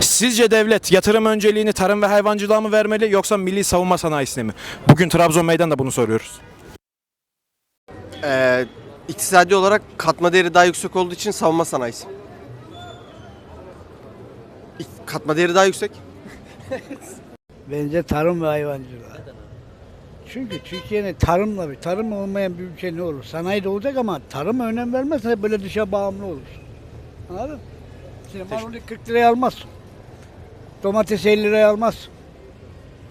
Sizce devlet yatırım önceliğini tarım ve hayvancılığa mı vermeli yoksa milli savunma sanayisine mi? Bugün Trabzon Meydan'da bunu soruyoruz. Ee, iktisadi olarak katma değeri daha yüksek olduğu için savunma sanayisi. Katma değeri daha yüksek. Bence tarım ve hayvancılık. Çünkü Türkiye'nin tarımla bir tarım olmayan bir ülke ne olur? Sanayi de olacak ama tarıma önem vermezsen böyle dışa bağımlı olursun. Anladın? Şimdi maruli 40 liraya almazsın. Domates 50 liraya almazsın.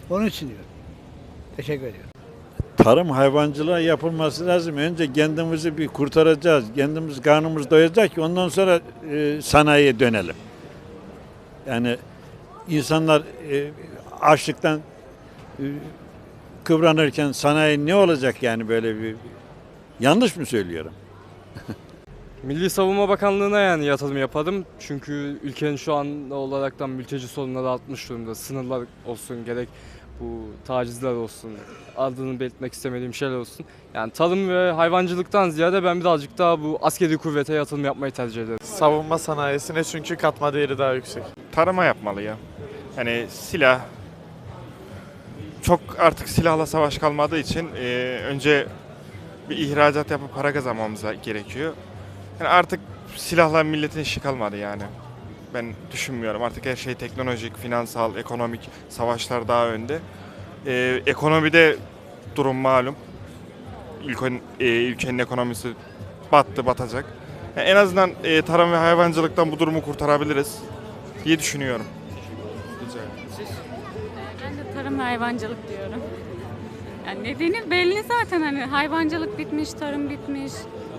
Onun için diyorum. Teşekkür ediyorum. Tarım hayvancılığa yapılması lazım. Önce kendimizi bir kurtaracağız. Kendimiz karnımız doyacak ki ondan sonra e, sanayiye dönelim. Yani insanlar e, açlıktan e, kıvranırken sanayi ne olacak yani böyle bir yanlış mı söylüyorum? Milli Savunma Bakanlığı'na yani yatırım yapalım. Çünkü ülkenin şu an olaraktan mülteci sorunları da artmış durumda. Sınırlar olsun gerek bu tacizler olsun, adını belirtmek istemediğim şeyler olsun. Yani tarım ve hayvancılıktan ziyade ben birazcık daha bu askeri kuvvete yatırım yapmayı tercih ederim. Savunma sanayisine çünkü katma değeri daha yüksek. tarıma yapmalı ya. Yani silah çok artık silahla savaş kalmadığı için e, önce bir ihracat yapıp para kazanmamız gerekiyor. Yani artık silahla milletin işi kalmadı yani. Ben düşünmüyorum. Artık her şey teknolojik, finansal, ekonomik savaşlar daha önde. E, ekonomide durum malum. Ülkenin, e, ülkenin ekonomisi battı, batacak. Yani en azından e, tarım ve hayvancılıktan bu durumu kurtarabiliriz diye düşünüyorum. Ben de tarım ve hayvancılık diyorum. Yani nedeni belli zaten hani hayvancılık bitmiş, tarım bitmiş.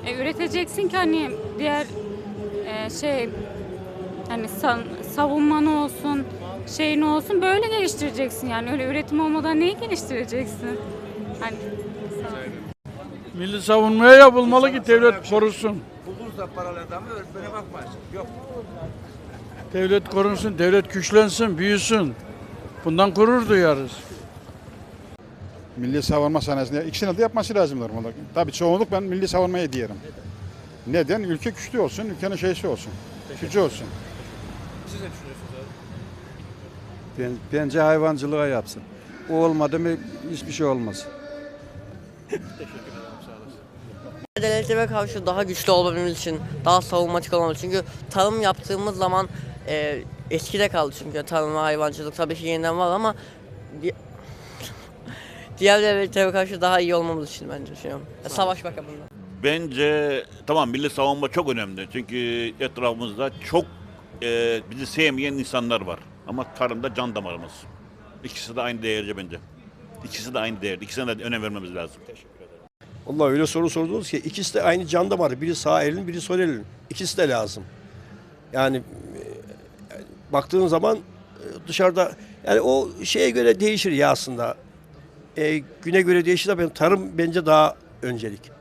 E, üreteceksin ki hani diğer e, şey hani sa- savunman olsun, şeyin olsun böyle geliştireceksin yani öyle üretim olmadan neyi geliştireceksin? Hani Milli savunmaya yapılmalı ki devlet korusun. Devlet korunsun, devlet güçlensin, büyüsün. Bundan gurur duyarız. Milli savunma sanayisinde ikisini de yapması lazım normalde. Tabii çoğunluk ben milli savunmaya diyelim. Neden? Ülke güçlü olsun, ülkenin şeysi olsun. Gücü olsun. Bence hayvancılığa yapsın. O olmadı mı hiçbir şey olmaz. Devletime karşı daha güçlü olabilmemiz için, daha savunmacı olmamız Çünkü tarım yaptığımız zaman e, eskide kaldı çünkü tarım ve hayvancılık tabii ki yeniden var ama diğer devletlere karşı daha iyi olmamız için bence düşünüyorum. Savaş bakımından. Bence tamam milli savunma çok önemli. Çünkü etrafımızda çok e, bizi sevmeyen insanlar var. Ama tarımda can damarımız. İkisi de aynı değerde bence. İkisi de aynı değerde. İkisine de önem vermemiz lazım. Allah öyle soru sordunuz ki ikisi de aynı can damarı. Biri sağ elin, biri sol elin. İkisi de lazım. Yani e, baktığın zaman e, dışarıda yani o şeye göre değişir ya aslında. E, güne göre değişir de ben tarım bence daha öncelik.